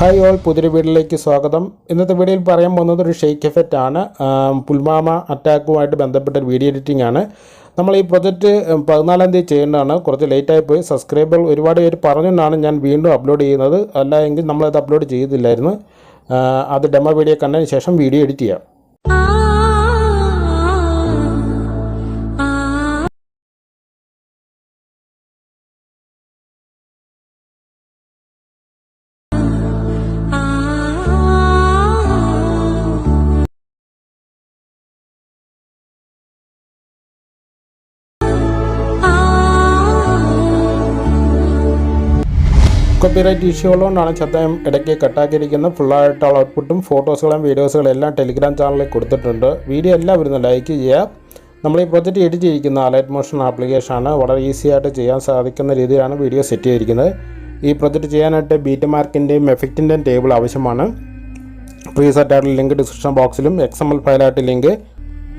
Hi all പുതിയൊരു വീഡിയോയിലേക്ക് സ്വാഗതം. ഇന്നത്തെ വീഡിയോയിൽ പറയാൻ പോകുന്നത് ഒരു ഷെയ്ക്ക് എഫക്റ്റ് ആണ്. പുൽമാമ അറ്റാക്കുമായിട്ട് ബന്ധപ്പെട്ട ഒരു വീഡിയോ എഡിറ്റിംഗ് ആണ്. നമ്മൾ ഈ പ്രൊജക്റ്റ് പതിനാലാം തീയതി ചെയ്യേണ്ടതാണ് കുറച്ച് ലേറ്റായി പോയി. സബ്സ്ക്രൈബർ ഒരുപാട് പേര് പറഞ്ഞുകൊണ്ടാണ് ഞാൻ വീണ്ടും അപ്ലോഡ് ചെയ്യുന്നത്. അല്ല എങ്കിൽ നമ്മളത് അപ്ലോഡ് ചെയ്തില്ലായിരുന്നു. അത് ഡെമോ വീഡിയോ കണ്ടതിന് ശേഷം വീഡിയോ എഡിറ്റ് ചെയ്യാം. കോപ്പിറൈറ്റ് ഇഷ്യൂ ഉള്ളതുകൊണ്ടാണ് ചത്തയം ഇടയ്ക്ക് കട്ടാക്കിയിരിക്കുന്നത് ഫുള്ളായിട്ടുള്ള ഔട്ട്പുട്ടും ഫോട്ടോസുകളും വീഡിയോസുകളും എല്ലാം ടെലിഗ്രാം ചാനലിൽ കൊടുത്തിട്ടുണ്ട്. വീഡിയോ എല്ലാവരും ലൈക്ക് ചെയ്യുക. നമ്മൾ ഈ പ്രൊജക്റ്റ് എഡിറ്റ് ചെയ്തിരിക്കുന്ന അലൈറ്റ് മോഷൻ ആപ്ലിക്കേഷനാണ് വളരെ ഈസി ആയിട്ട് ചെയ്യാൻ സാധിക്കുന്ന രീതിയിലാണ് വീഡിയോ സെറ്റ് ചെയ്തിരിക്കുന്നത്. ഈ പ്രൊജക്റ്റ് ചെയ്യാനായിട്ട് ബീറ്റ് മാർക്കിന്റെയും എഫക്റ്റിന്റെയും ടേബിൾ ആവശ്യമാണ്. പ്രീസെറ്റ് ആയിട്ടുള്ള ലിങ്ക് ഡിസ്ക്രിപ്ഷൻ ബോക്സിലും എക്സ് എം എൽ ഫയലായിട്ട് ലിങ്ക്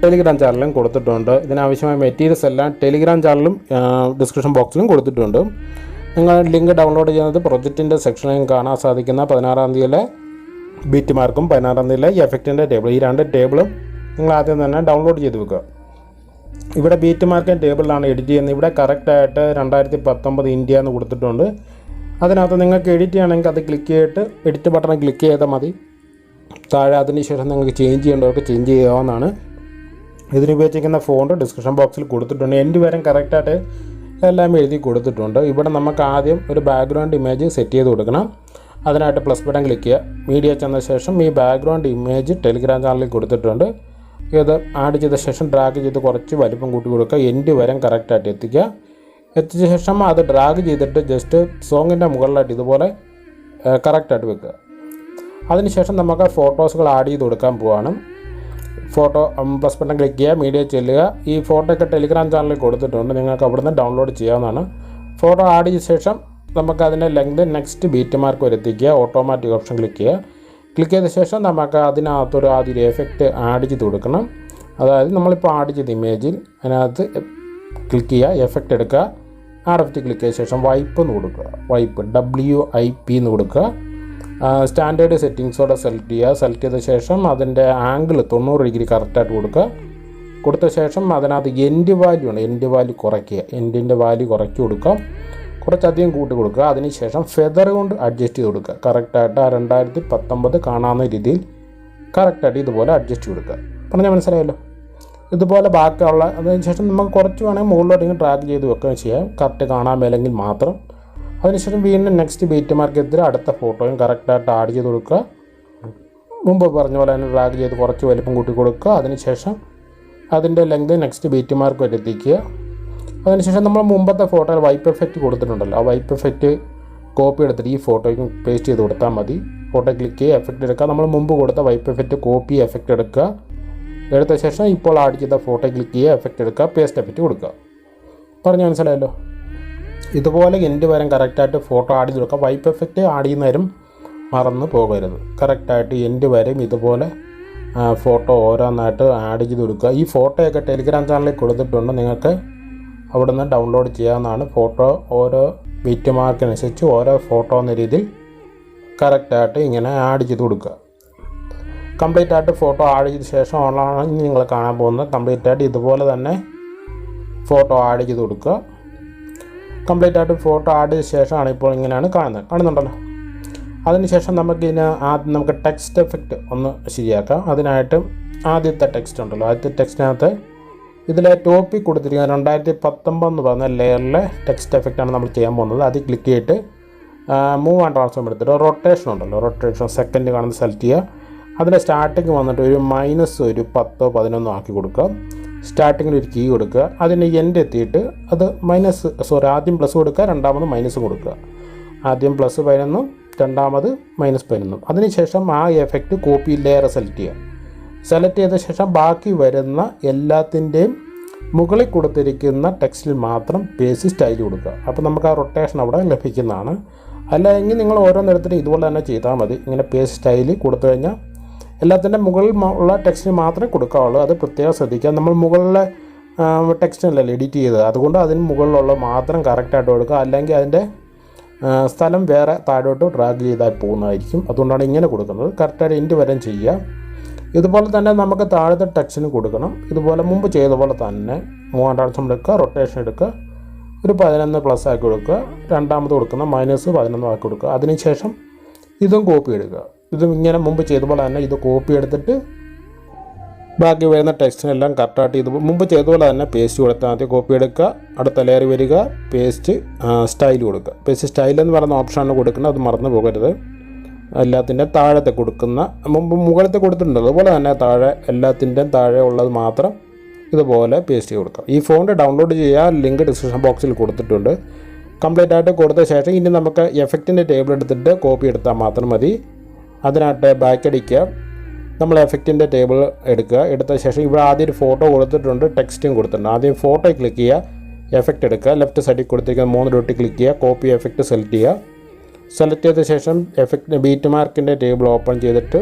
ടെലിഗ്രാം ചാനലിലും കൊടുത്തിട്ടുണ്ട്. ഇതിനാവശ്യമായ മെറ്റീരിയൽസ് എല്ലാം ടെലിഗ്രാം ചാനലിലും ഡിസ്ക്രിപ്ഷൻ ബോക്സിലും കൊടുത്തിട്ടുണ്ട്. നിങ്ങൾ ലിങ്ക് ഡൗൺലോഡ് ചെയ്യുന്നത് പ്രൊജക്റ്റിന്റെ സെക്ഷനിൽ കാണാൻ സാധിക്കുന്ന പതിനാറാം തീയതിയിലെ ബീറ്റ് മാർക്കും പതിനാറാം തീയതിയിലെ എഫക്റ്റിന്റെ ടേബിൾ ഈ രണ്ട് ടേബിളും നിങ്ങൾ ആദ്യം തന്നെ ഡൗൺലോഡ് ചെയ്ത് വെക്കുക. ഇവിടെ ബീറ്റ് മാർക്കും ടേബിളിലാണ് എഡിറ്റ് ചെയ്യുന്നത്. ഇവിടെ കറക്റ്റായിട്ട് രണ്ടായിരത്തി പത്തൊമ്പത് ഇന്ത്യ എന്ന് കൊടുത്തിട്ടുണ്ട്. അതിനകത്ത് നിങ്ങൾക്ക് എഡിറ്റ് ചെയ്യണമെങ്കിൽ അത് ക്ലിക്ക് ചെയ്തിട്ട് എഡിറ്റ് ബട്ടൺ ക്ലിക്ക് ചെയ്താൽ മതി. താഴെ അതിന് ശേഷം നിങ്ങൾക്ക് ചേഞ്ച് ചെയ്യേണ്ടവർക്ക് ചേഞ്ച് ചെയ്യാവുന്നതാണ്. ഇതിനുപയോഗിച്ചിരിക്കുന്ന ഫോണ് ഫോണ്ട് ഡിസ്ക്രിപ്ഷൻ ബോക്സിൽ കൊടുത്തിട്ടുണ്ട്. എന്റെ പേരും കറക്റ്റായിട്ട് എല്ലാം എഴുതി കൊടുത്തിട്ടുണ്ട്. ഇവിടെ നമുക്ക് ആദ്യം ഒരു ബാക്ക്ഗ്രൗണ്ട് ഇമേജ് സെറ്റ് ചെയ്ത് കൊടുക്കണം. അതിനായിട്ട് പ്ലസ് ബട്ടൺ ക്ലിക്ക് ചെയ്യുക. മീഡിയ ചെന്ന ശേഷം ഈ ബാക്ക്ഗ്രൗണ്ട് ഇമേജ് ടെലിഗ്രാം ചാനലിൽ കൊടുത്തിട്ടുണ്ട്. ഇത് ആഡ് ചെയ്ത ശേഷം ഡ്രാഗ് ചെയ്ത് കുറച്ച് വലിപ്പം കൂട്ടി കൊടുക്കുക. എൻഡ് വരം കറക്റ്റായിട്ട് എത്തിക്കുക. എത്തിച്ച ശേഷം അത് ഡ്രാഗ് ചെയ്തിട്ട് ജസ്റ്റ് സോങ്ങിന്റെ മുകളിലായിട്ട് ഇതുപോലെ കറക്റ്റായിട്ട് വെക്കുക. അതിനുശേഷം നമുക്ക് ഫോട്ടോസുകൾ ആഡ് ചെയ്ത് കൊടുക്കാൻ പോവാണ്. ഫോട്ടോ പ്ലസ് ബട്ടൺ ക്ലിക്ക് ചെയ്യുക മീഡിയ ചെല്ലുക. ഈ ഫോട്ടോ ഒക്കെ ടെലിഗ്രാം ചാനലിൽ കൊടുത്തിട്ടുണ്ട്. നിങ്ങൾക്ക് അവിടുന്ന് ഡൗൺലോഡ് ചെയ്യാവുന്നതാണ്. ഫോട്ടോ ആഡ് ചെയ്ത ശേഷം നമുക്ക് അതിന്റെ ലെങ്ത് നെക്സ്റ്റ് ബീറ്റ് മാർക്ക് വരുത്തിക്കുക ഓട്ടോമാറ്റിക് ഓപ്ഷൻ ക്ലിക്ക് ചെയ്യുക. ക്ലിക്ക് ചെയ്ത ശേഷം നമുക്ക് അതിനകത്തൊരു ആദ്യം എഫക്റ്റ് ആഡ് ചെയ്ത് കൊടുക്കണം. അതായത് നമ്മളിപ്പോൾ ആഡ് ചെയ്ത ഇമേജിൽ അതിനകത്ത് ക്ലിക്ക് ചെയ്യുക എഫക്റ്റ് എടുക്കുക. ആഡ് എഫക്റ്റ് ക്ലിക്ക് ചെയ്ത ശേഷം വൈപ്പ് എന്ന് കൊടുക്കുക. വൈപ്പ് ഡബ്ല്യു ഐ പി എന്ന് കൊടുക്കുക. സ്റ്റാൻഡേർഡ് സെറ്റിങ്സോടെ സെലക്ട് ചെയ്യുക. സെലക്ട് ചെയ്ത ശേഷം അതിന്റെ ആംഗിൾ തൊണ്ണൂറ് ഡിഗ്രി കറക്റ്റായിട്ട് കൊടുക്കുക. കൊടുത്ത ശേഷം അതിനകത്ത് എൻഡ് വാല്യൂ ആണ്. എൻഡ് വാല്യൂ കുറയ്ക്കുക. എൻഡിന്റെ വാല്യൂ കുറയ്ക്കി കൊടുക്കുക കുറച്ചധികം കൂട്ടി കൊടുക്കുക. അതിനുശേഷം ഫെദർ കൊണ്ട് അഡ്ജസ്റ്റ് ചെയ്ത് കൊടുക്കുക. കറക്റ്റായിട്ട് ആ രണ്ടായിരത്തി പത്തൊമ്പത് കാണാവുന്ന രീതിയിൽ കറക്റ്റായിട്ട് ഇതുപോലെ അഡ്ജസ്റ്റ് ചെയ്ത് കൊടുക്കുക. പറഞ്ഞാൽ മനസ്സിലായല്ലോ? ഇതുപോലെ ബാക്കിയുള്ള അതിനുശേഷം നമുക്ക് കുറച്ച് വേണമെങ്കിൽ മുകളിലോട്ടെങ്കിലും ട്രാക്ക് ചെയ്ത് വെക്കുകയും ചെയ്യാം. കറക്റ്റ് കാണാൻ മേലെങ്കിൽ മാത്രം. അതിനുശേഷം വീണ്ടും നെക്സ്റ്റ് ബീറ്റ് മാർക്ക് എത്തിയിട്ട് അടുത്ത ഫോട്ടോയും കറക്റ്റായിട്ട് ആഡ് ചെയ്ത് കൊടുക്കുക. മുമ്പ് പറഞ്ഞ പോലെ തന്നെ ഡ്രാഗ് ചെയ്ത് കുറച്ച് വലിപ്പം കൂട്ടി കൊടുക്കുക. അതിനുശേഷം അതിന്റെ ലെങ്ത് നെക്സ്റ്റ് ബീറ്റ് മാർക്ക് വരെ എത്തിക്കുക. അതിനുശേഷം നമ്മൾ മുമ്പത്തെ ഫോട്ടോയിൽ വൈപ്പ് എഫക്റ്റ് കൊടുത്തിട്ടുണ്ടല്ലോ. ആ വൈപ്പ് എഫക്റ്റ് കോപ്പി എടുത്തിട്ട് ഈ ഫോട്ടോയ്ക്ക് പേസ്റ്റ് ചെയ്ത് കൊടുത്താൽ മതി. ഫോട്ടോ ക്ലിക്ക് ചെയ്യുക എഫക്റ്റ് എടുക്കുക. നമ്മൾ മുമ്പ് കൊടുത്ത വൈപ്പ് എഫക്റ്റ് കോപ്പി എഫക്റ്റ് എടുക്കുക. എടുത്ത ശേഷം ഇപ്പോൾ ആഡ് ചെയ്ത ഫോട്ടോ ക്ലിക്ക് ചെയ്യുക എഫക്റ്റ് എടുക്കുക പേസ്റ്റ് എഫക്റ്റ് കൊടുക്കുക. പറഞ്ഞു മനസ്സിലായല്ലോ? ഇതുപോലെ എന്റെ വരം കറക്റ്റായിട്ട് ഫോട്ടോ ആഡ് ചെയ്ത് കൊടുക്കുക വൈപ്പ് എഫക്റ്റ് ആഡ് ചെയ്യുന്നവരും മറന്നു പോകരുത്. കറക്റ്റായിട്ട് എന്റെ വരും ഇതുപോലെ ഫോട്ടോ ഓരോന്നായിട്ട് ആഡ് ചെയ്ത് കൊടുക്കുക. ഈ ഫോട്ടോയൊക്കെ ടെലിഗ്രാം ചാനലിൽ കൊടുത്തിട്ടുണ്ട്. നിങ്ങൾക്ക് അവിടെ നിന്ന് ഡൗൺലോഡ് ചെയ്യാവുന്നതാണ്. ഫോട്ടോ ഓരോ ബീറ്റ് മാർക്കിനനുസരിച്ച് ഓരോ ഫോട്ടോ എന്ന രീതിയിൽ കറക്റ്റായിട്ട് ഇങ്ങനെ ആഡ് ചെയ്ത് കൊടുക്കുക. കംപ്ലീറ്റ് ആയിട്ട് ഫോട്ടോ ആഡ് ചെയ്ത ശേഷം ഓൺലൈനാണ് നിങ്ങൾ കാണാൻ പോകുന്നത്. കംപ്ലീറ്റ് ആയിട്ട് ഇതുപോലെ തന്നെ ഫോട്ടോ ആഡ് ചെയ്ത് കൊടുക്കുക. കംപ്ലീറ്റ് ആയിട്ട് ഫോട്ടോ ആഡ് ചെയ്ത ശേഷമാണ് ഇപ്പോൾ ഇങ്ങനെയാണ് കാണുന്നത്. കാണുന്നുണ്ടല്ലോ? അതിനുശേഷം നമുക്ക് ഇതിന് ആദ്യം നമുക്ക് ടെക്സ്റ്റ് എഫക്റ്റ് ഒന്ന് ശരിയാക്കാം. അതിനായിട്ട് ആദ്യത്തെ ടെക്സ്റ്റ് ഉണ്ടല്ലോ. ആദ്യത്തെ ടെക്സ്റ്റിനകത്ത് ഇതിലെ ടോപ്പിക് കൊടുത്തിരിക്കുന്നത് രണ്ടായിരത്തി പത്തൊമ്പത് എന്ന് പറഞ്ഞ ലെയറിലെ ടെക്സ്റ്റ് എഫക്റ്റാണ് നമ്മൾ ചെയ്യാൻ പോകുന്നത്. അതിൽ ക്ലിക്ക് ചെയ്തിട്ട് മൂവ് ആൻഡ് ട്രാൻസ്ഫോം എടുത്തിട്ട് റൊട്ടേഷൻ ഉണ്ടല്ലോ. റൊട്ടേഷൻ സെക്കൻഡ് കാണുന്ന സെലക്ട് ചെയ്യുക. അതിന്റെ സ്റ്റാർട്ടിങ് വന്നിട്ട് ഒരു മൈനസ് ഒരു പത്തോ പതിനൊന്നോ ആക്കി കൊടുക്കുക. സ്റ്റാർട്ടിങ്ങിൽ ഒരു കീ കൊടുക്കുക. അതിന് എൻഡ് എത്തിയിട്ട് അത് മൈനസ് സോറി ആദ്യം പ്ലസ് കൊടുക്കുക രണ്ടാമത് മൈനസ് കൊടുക്കുക. ആദ്യം പ്ലസ് പതിനൊന്നും രണ്ടാമത് മൈനസ് പതിനൊന്നും. അതിനുശേഷം ആ എഫക്റ്റ് കോപ്പി ലെയർ സെലക്ട് ചെയ്യുക. സെലക്ട് ചെയ്ത ശേഷം ബാക്കി വരുന്ന എല്ലാത്തിന്റെയും മുകളിൽ കൊടുത്തിരിക്കുന്ന ടെക്സ്റ്റിൽ മാത്രം പേസ് സ്റ്റൈൽ കൊടുക്കുക. അപ്പോൾ നമുക്ക് ആ റൊട്ടേഷൻ അവിടെ ലഭിക്കുന്നതാണ്. അല്ലെങ്കിൽ നിങ്ങൾ ഓരോ ഓരോന്നിടത്തിലും ഇതുപോലെ തന്നെ ചെയ്താൽ മതി. ഇങ്ങനെ പേസ് സ്റ്റൈൽ കൊടുത്തു കഴിഞ്ഞാൽ എല്ലാത്തിന്റെ മുകളിൽ ഉള്ള ടെക്സ്റ്റിന് മാത്രമേ കൊടുക്കാവുള്ളൂ. അത് പ്രത്യേകം ശ്രദ്ധിക്കുക. നമ്മൾ മുകളിലെ ടെക്സ്റ്റ് എഡിറ്റ് ചെയ്തത് അതുകൊണ്ട് അതിന് മുകളിലുള്ള മാത്രം കറക്റ്റായിട്ട് കൊടുക്കുക. അല്ലെങ്കിൽ അതിന്റെ സ്ഥലം വേറെ താഴോട്ട് ഡ്രാഗ് ചെയ്താൽ പോകുന്നതായിരിക്കും. അതുകൊണ്ടാണ് ഇങ്ങനെ കൊടുക്കുന്നത്. കറക്റ്റായിട്ട് ഇന്റ് വരെ ചെയ്യുക. ഇതുപോലെ തന്നെ നമുക്ക് താഴത്തെ ടെക്സ്റ്റിന് കൊടുക്കണം. ഇതുപോലെ മുമ്പ് ചെയ്ത പോലെ തന്നെ മൂവാണ്ടാഴ്ചം എടുക്കുക റൊട്ടേഷൻ എടുക്കുക. ഒരു പതിനൊന്ന് പ്ലസ് ആക്കി കൊടുക്കുക. രണ്ടാമത് കൊടുക്കുന്ന മൈനസ് പതിനൊന്ന് ആക്കി കൊടുക്കുക. അതിനുശേഷം ഇതും കോപ്പി എടുക്കുക. ഇതും ഇങ്ങനെ മുമ്പ് ചെയ്ത പോലെ തന്നെ ഇത് കോപ്പി എടുത്തിട്ട് ബാക്കി വരുന്ന ടെക്സ്റ്റിനെല്ലാം കറക്റ്റായിട്ട് ഇത് മുമ്പ് ചെയ്ത പോലെ തന്നെ പേസ്റ്റ് കൊടുത്താൽ ആദ്യം കോപ്പി എടുക്കുക അടുത്ത ലെയർ വരിക പേസ്റ്റ് സ്റ്റൈൽ കൊടുക്കുക. പേസ്റ്റ് സ്റ്റൈൽ എന്ന് പറയുന്ന ഓപ്ഷനാണ് കൊടുക്കുന്നത്. അത് മറന്നു പോകരുത്. എല്ലാത്തിന്റെ താഴത്തെ കൊടുക്കുന്ന മുമ്പ് മുകളിലത്തെ കൊടുത്തിട്ടുണ്ട്. അതുപോലെ തന്നെ താഴെ എല്ലാത്തിന്റെയും താഴെ ഉള്ളത് മാത്രം ഇതുപോലെ പേസ്റ്റ് ചെയ്ത് കൊടുക്കാം ഈ ഫോണ്ട് ഡൗൺലോഡ് ചെയ്യുക ലിങ്ക് ഡിസ്ക്രിപ്ഷൻ ബോക്സിൽ കൊടുത്തിട്ടുണ്ട്. കംപ്ലീറ്റ് ആയിട്ട് കൊടുത്ത ശേഷം ഇനി നമുക്ക് എഫക്റ്റിന്റെ ടേബിൾ എടുത്തിട്ട് കോപ്പി എടുത്താൽ മാത്രം മതി. അതിനായിട്ട് ബാക്കടിക്കുക നമ്മൾ എഫക്റ്റിന്റെ ടേബിൾ എടുക്കുക. എടുത്ത ശേഷം ഇവിടെ ആദ്യം ഒരു ഫോട്ടോ കൊടുത്തിട്ടുണ്ട് ടെക്സ്റ്റും കൊടുത്തിട്ടുണ്ട്. ആദ്യം ഫോട്ടോ ക്ലിക്ക് ചെയ്യുക എഫക്റ്റ് എടുക്കുക. ലെഫ്റ്റ് സൈഡിൽ കൊടുത്തിരിക്കുന്ന മൂന്ന് ഡോട്ടിൽ ക്ലിക്ക് ചെയ്യുക കോപ്പി എഫക്റ്റ് സെലക്ട് ചെയ്യുക. സെലക്ട് ചെയ്ത ശേഷം എഫക്റ്റ് ബീറ്റ് മാർക്കിന്റെ ടേബിൾ ഓപ്പൺ ചെയ്തിട്ട്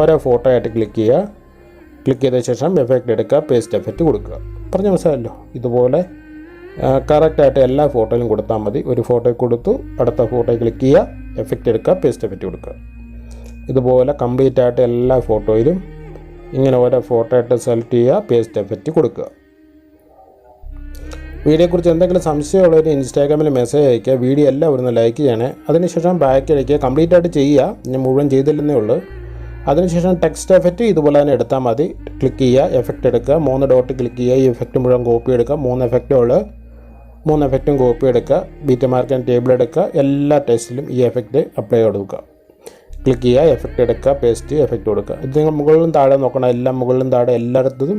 ഓരോ ഫോട്ടോ ആയിട്ട് ക്ലിക്ക് ചെയ്യുക. ക്ലിക്ക് ചെയ്ത ശേഷം എഫക്റ്റ് എടുക്കുക പേസ്റ്റ് എഫക്റ്റ് കൊടുക്കുക. പറഞ്ഞ മനസ്സിലല്ലോ ഇതുപോലെ കറക്റ്റായിട്ട് എല്ലാ ഫോട്ടോയിലും കൊടുത്താൽ മതി. ഒരു ഫോട്ടോ കൊടുത്തു അടുത്ത ഫോട്ടോ ക്ലിക്ക് ചെയ്യുക എഫക്റ്റ് എടുക്കുക പേസ്റ്റ് എഫക്റ്റ് കൊടുക്കുക. ഇതുപോലെ കംപ്ലീറ്റ് ആയിട്ട് എല്ലാ ഫോട്ടോയിലും ഇങ്ങനെ ഓരോ ഫോട്ടോ ആയിട്ട് സെലക്ട് ചെയ്യുക പേസ്റ്റ് എഫക്റ്റ് കൊടുക്കുക. വീഡിയോയെക്കുറിച്ച് എന്തെങ്കിലും സംശയമുള്ളവർ ഇൻസ്റ്റാഗ്രാമിൽ മെസ്സേജ് അയക്കുക വീഡിയോ എല്ലാം ഒന്ന് ലൈക്ക് ചെയ്യണേ. അതിനുശേഷം ബാക്ക് അടിക്കുക കംപ്ലീറ്റ് ആയിട്ട് ചെയ്യുക. ഞാൻ മുഴുവൻ ചെയ്തില്ലെന്നേ ഉള്ളൂ. അതിനുശേഷം ടെക്സ്റ്റ് എഫക്റ്റ് ഇതുപോലെ തന്നെ എടുത്താൽ മതി. ക്ലിക്ക് ചെയ്യുക എഫക്റ്റ് എടുക്കുക. മൂന്ന് ഡോട്ട് ക്ലിക്ക് ചെയ്യുക. ഈ എഫക്റ്റ് മുഴുവൻ കോപ്പി എടുക്കുക. മൂന്ന് എഫക്റ്റുകൾ മൂന്ന് എഫക്റ്റും കോപ്പി എടുക്കുക. ബീറ്റ് മാർക്കിന്റെ ടേബിൾ എടുക്കുക. എല്ലാ ടെസ്റ്റിലും ഈ എഫക്റ്റ് അപ്ലൈ കൊടുക്കുക. ക്ലിക്ക് ചെയ്യുക എഫക്റ്റ് എടുക്കുക പേസ്റ്റ് എഫക്റ്റ് കൊടുക്കുക. ഇത് നിങ്ങൾ മുകളിലും താഴെ നോക്കണം. എല്ലാം മുകളിലും താഴെ എല്ലായിടത്തും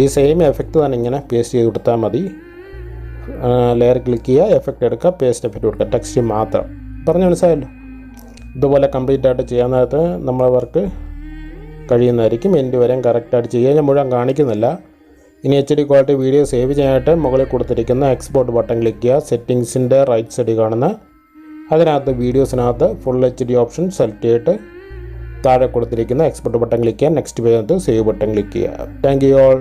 ഈ സെയിം എഫക്റ്റ് തന്നെ ഇങ്ങനെ പേസ്റ്റ് ചെയ്ത് കൊടുത്താൽ മതി. ലെയർ ക്ലിക്ക് ചെയ്യുക എഫക്റ്റ് എടുക്കുക പേസ്റ്റ് എഫക്റ്റ് കൊടുക്കുക. ടെക്സ്റ്റ് മാത്രം. പറഞ്ഞു മനസ്സിലായല്ലോ? ഇതുപോലെ കംപ്ലീറ്റ് ആയിട്ട് ചെയ്യാൻ നേരത്ത് നമ്മളെ വർക്ക് കഴിയുന്നതായിരിക്കും. എന്റെ വരെയും കറക്റ്റായിട്ട് ചെയ്യുക ഞാൻ മുഴുവൻ കാണിക്കുന്നില്ല. ഇനി H D quality video save ചെയ്യാനായിട്ട് മുകളിൽ കൊടുത്തിരിക്കുന്ന എക്സ്പോർട്ട് ബട്ടൺ ക്ലിക്ക് ചെയ്യുക. സെറ്റിങ്സിന്റെ റൈറ്റ് സൈഡിൽ കാണുന്ന അതിനകത്ത് വീഡിയോസിനകത്ത് full H D option select ചെയ്തിട്ട് താഴെ കൊടുത്തിരിക്കുന്ന എക്സ്പോർട്ട് ബട്ടൺ ക്ലിക്ക് ചെയ്യുക നെക്സ്റ്റ് പേജിനകത്ത് സേവ് ബട്ടൺ ക്ലിക്ക് ചെയ്യുക താങ്ക് യു ഓൾ